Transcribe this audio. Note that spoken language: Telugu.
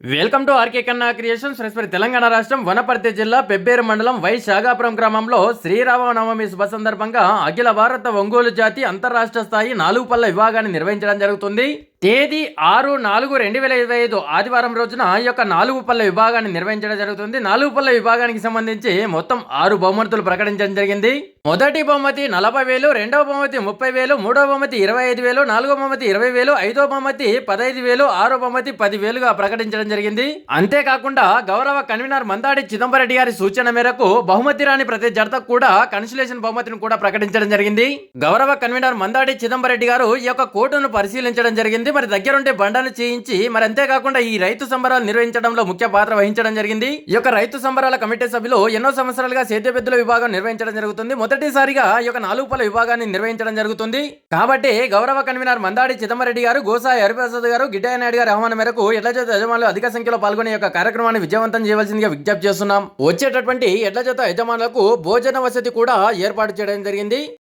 Welcome to R K Kanna creations. Friends Telangana రాష్ట్రం వనపర్తి జిల్లా పెబ్బేరు మండలం వై శాగాపురం గ్రామంలో శ్రీరామనవమి శుభ సందర్భంగా అఖిల భారత ఒంగోలు జాతి అంతర్రాష్ట్ర స్థాయి నాలుగు పళ్ళ విభాగాన్ని నిర్వహించడం జరుగుతుంది. తేదీ ఆరు నాలుగు రెండు వేల ఇరవై ఐదు ఆదివారం రోజున ఈ యొక్క నాలుగు పళ్ళ విభాగాన్ని నిర్వహించడం జరుగుతుంది. నాలుగు పళ్ళ విభాగానికి సంబంధించి మొత్తం ఆరు బహుమతులు ప్రకటించడం జరిగింది. మొదటి బహుమతి నలభై వేలు రెండవ బహుమతి ముప్పై వేలు మూడవ బహుమతి ఇరవై ఐదు వేలు నాలుగో బహుమతి ఇరవై వేలు ఐదో బహుమతి పదహైదు వేలు ఆరో బహుమతి పది వేలుగా ప్రకటించడం జరిగింది. అంతేకాకుండా గౌరవ కన్వీనర్ మందాడి చిదంబరెడ్డి గారి సూచన మేరకు బహుమతి రాని ప్రతి జతకు కూడా కన్సులేషన్ బహుమతిని కూడా ప్రకటించడం జరిగింది. గౌరవ కన్వీనర్ మందాడి చిదంబరెడ్డి గారు ఈ యొక్క కోర్టును పరిశీలించడం జరిగింది. మరి దగ్గరుండి బండలు చేయించి మరి అంతేకాకుండా ఈ రైతు సంబరాలు నిర్వహించడంలో ముఖ్య పాత్ర వహించడం జరిగింది. ఈ యొక్క రైతు సంబరాల కమిటీ సభ్యులు ఎన్నో సంవత్సరాలుగా సేద్య పెద్దల విభాగం నిర్వహించడం జరుగుతుంది. మొదటిసారిగా ఈ యొక్క నాలుగు పల విభాగాన్ని నిర్వహించడం జరుగుతుంది. కాబట్టి గౌరవ కన్వీనర్ మందాడి చిదంబరెడ్డి గారు గోసాయి హరిప్రసాద్ గారు గిడ్డయ్య నాయుడు గారి ఆహ్వానం మేరకు ఎడ్ల జత యజమానులు అధిక సంఖ్యలో పాల్గొనే యొక్క కార్యక్రమాన్ని విజయవంతం చేయవలసిందిగా విజ్ఞప్తి చేస్తున్నాం. వచ్చేటటువంటి ఎడ్ల జత యజమానులకు భోజన వసతి కూడా ఏర్పాటు చేయడం జరిగింది.